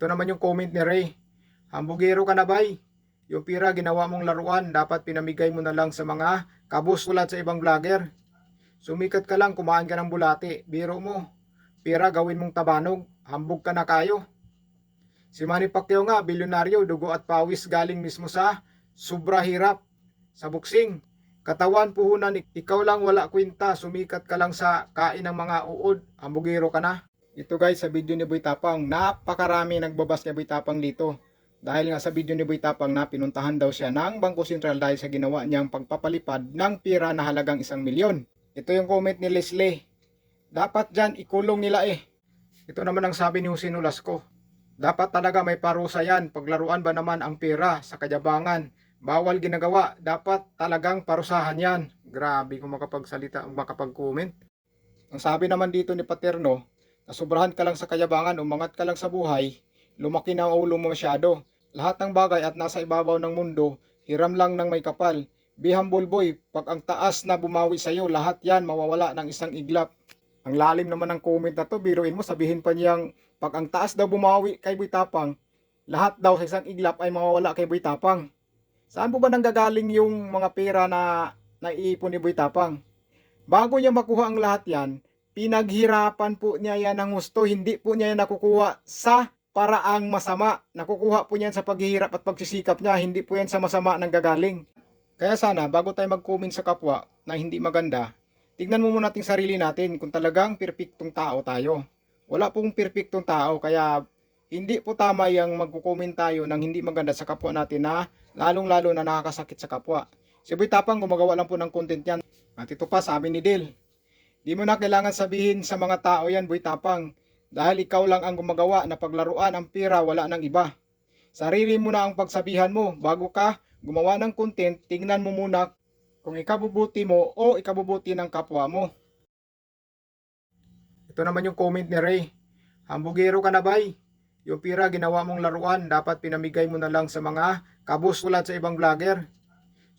Ito naman yung comment ni Ray. Hambugero ka na bay. Yung pira ginawa mong laruan, dapat pinamigay mo na lang sa mga kabus tulad sa ibang vlogger. Sumikat ka lang, kumain ka ng bulati. Biro mo. Pira gawin mong tabanog. Hambog ka na kayo. Si Manny Pacquiao nga, bilyonaryo, dugo at pawis galing mismo sa sobra hirap sa boxing. Katawan puhunan, ikaw lang wala kwenta, sumikat ka lang sa kain ng mga uod, hambugero ka na. Ito guys, sa video ni Boy Tapang, napakarami nagbabas kay Boy Tapang dito. Dahil nga sa video ni Boy Tapang na pinuntahan daw siya ng Bangko Sentral dahil sa ginawa niyang pagpapalipad ng pira na halagang isang milyon. Ito yung comment ni Leslie. Dapat dyan ikulong nila eh. Ito naman ang sabi ni Jose Nolasco. Dapat talaga may parusa yan. Paglaruan ba naman ang pera sa kajabangan? Bawal ginagawa. Dapat talagang parusahan yan. Grabe kung makapagsalita, makapag-comment. Ang sabi naman dito ni Paterno, nasubrahan ka lang sa kayabangan, umangat ka lang sa buhay, lumaki na ang ulo mo masyado. Lahat ng bagay at nasa ibabaw ng mundo, hiram lang ng may kapal. Be humble boy, pag ang taas na bumawi sa'yo, lahat yan mawawala ng isang iglap. Ang lalim naman ng comment na to, biruin mo, sabihin pa niyang pag ang taas daw bumawi kay Boy Tapang, lahat daw sa isang iglap ay mawawala kay Boy Tapang. Saan po ba nanggagaling yung mga pera na naiipon ni Boy Tapang? Bago niya makuha ang lahat yan, pinaghirapan po niya yan ng gusto, hindi po niya yan nakukuha sa paraang masama. Nakukuha po niyan sa paghihirap at pagsisikap niya, hindi po yan sa masama nanggagaling. Kaya sana, bago tayo mag-comment sa kapwa na hindi maganda, tignan mo muna natin sarili natin kung talagang perpektong tao tayo. Wala pong perpektong tao, kaya hindi po tama yung magko-comment tayo ng hindi maganda sa kapwa natin na lalong-lalo na nakakasakit sa kapwa. Si Boy Tapang gumagawa lang po ng content yan. At ito pa, sabi ni Dil, di mo na kailangan sabihin sa mga tao yan, Boy Tapang, dahil ikaw lang ang gumagawa na paglaruan ang pira, wala ng iba. Sarili mo na ang pagsabihan mo, bago ka gumawa ng content, tingnan mo muna kung ikabubuti mo o ikabubuti ng kapwa mo. Ito naman yung comment ni Ray. Hambugero ka na bay. Yung pira ginawa mong laruan, dapat pinamigay mo na lang sa mga kabus tulad sa ibang vlogger.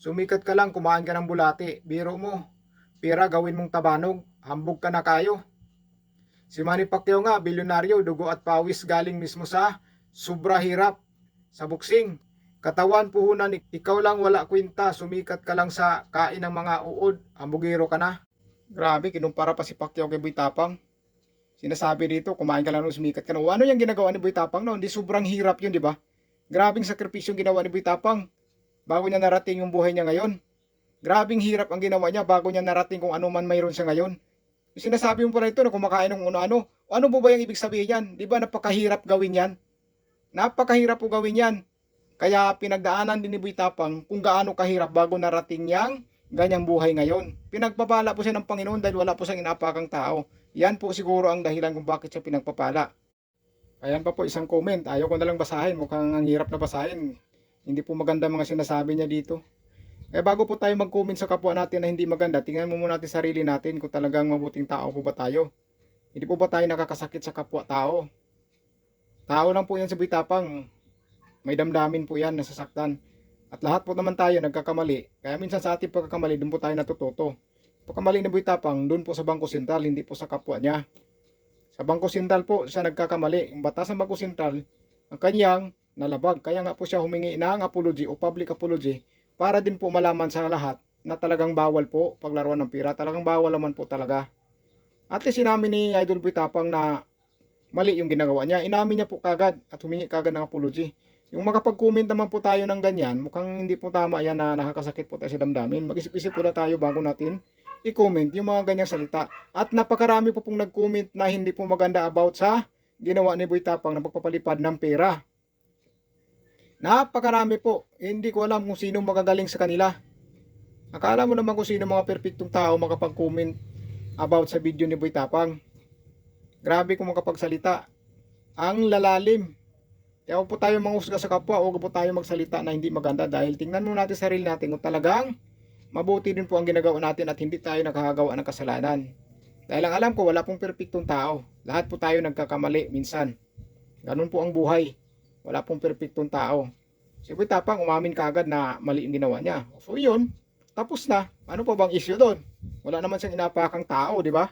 Sumikat ka lang, kumain ka ng bulati. Biro mo. Pira gawin mong tabanog. Hambog ka na kayo. Si Manny Pacquiao nga, bilyonaryo, dugo at pawis galing mismo sa sobra hirap sa boxing. Katawan puhunan, ikaw lang wala kwenta, sumikat ka lang sa kain ng mga uod, hambugero ka na. Grabe, kinumpara pa si Pacquiao kay Boy Tapang. Sinasabi dito, kumain ka lang nung sumikat ka na. Ano yung ginagawa ni Boy Tapang noon? Di sobrang hirap yun, di ba? Grabing sakripisyo ginawa ni Boy Tapang bago niya narating yung buhay niya ngayon. Grabing hirap ang ginawa niya bago niya narating kung ano man mayroon siya ngayon. Sinasabi mo pala ito na kumakain ng ano-ano. Ano po ba yung ibig sabihin yan? Di ba napakahirap gawin yan? Napakahirap po gawin yan. Kaya pinagdaanan din ni Boy Tapang kung gaano kahirap bago narating niyang ganyang buhay ngayon. Pinagpapala po siya ng Panginoon dahil wala po siyang inapakang tao. Yan po siguro ang dahilan kung bakit siya pinagpapala. Ayan pa po isang comment. Ayaw ko na lang basahin. Mukhang ang hirap na basahin. Hindi po maganda mga sinasabi niya dito. Kaya bago po tayo mag-comment sa kapwa natin na hindi maganda, tingnan mo muna natin sarili natin kung talagang mabuting tao po ba tayo. Hindi po ba tayo nakakasakit sa kapwa tao? Tao lang po yan sa bitapang. May damdamin po yan, nasasaktan. At lahat po naman tayo nagkakamali. Kaya minsan sa ating pagkakamali, doon po tayo natututo. Pagkamali ni Boy Tapang, doon po sa Bangko Sentral, hindi po sa kapwa niya. Sa Bangko Sentral po, siya nagkakamali. Ang batas ng Bangko Sentral, ang kanyang nalabag. Kaya nga po siya humingi ng apology o public apology para din po malaman sa lahat na talagang bawal po paglaruan ng pira. Talagang bawal naman po talaga. At least inamin ni Idol Boy na mali yung ginagawa niya. Inamin niya po kagad at humingi kagad ng apology. Yung makapag-comment naman po tayo ng ganyan, mukhang hindi po tama yan na nakakasakit po tayo sa damdamin. Mag-isip-isip po na tayo bago natin i-comment yung mga ganyang salita. At napakarami po pong nag-comment na hindi po maganda about sa ginawa ni Boy Tapang na pagpapalipad ng pera. Napakarami po. Hindi ko alam kung sino magagaling sa kanila. Akala mo naman kung sino mga perpektong tao makapag-comment about sa video ni Boy Tapang. Grabe kung makapagsalita. Ang lalalim. Kaya huwag po tayo manghusga sa kapwa, huwag po tayo magsalita na hindi maganda dahil tingnan mo natin sarili natin kung talagang mabuti din po ang ginagawa natin at hindi tayo nakakagawa ng kasalanan. Dahil ang alam ko, wala pong perpektong tao. Lahat po tayo nagkakamali minsan. Ganun po ang buhay. Wala pong perpektong tao. Si Boy Tapang umamin kagad na mali ang ginawa niya. So yun, tapos na. Ano pa bang issue doon? Wala naman siyang inapakang tao, di ba?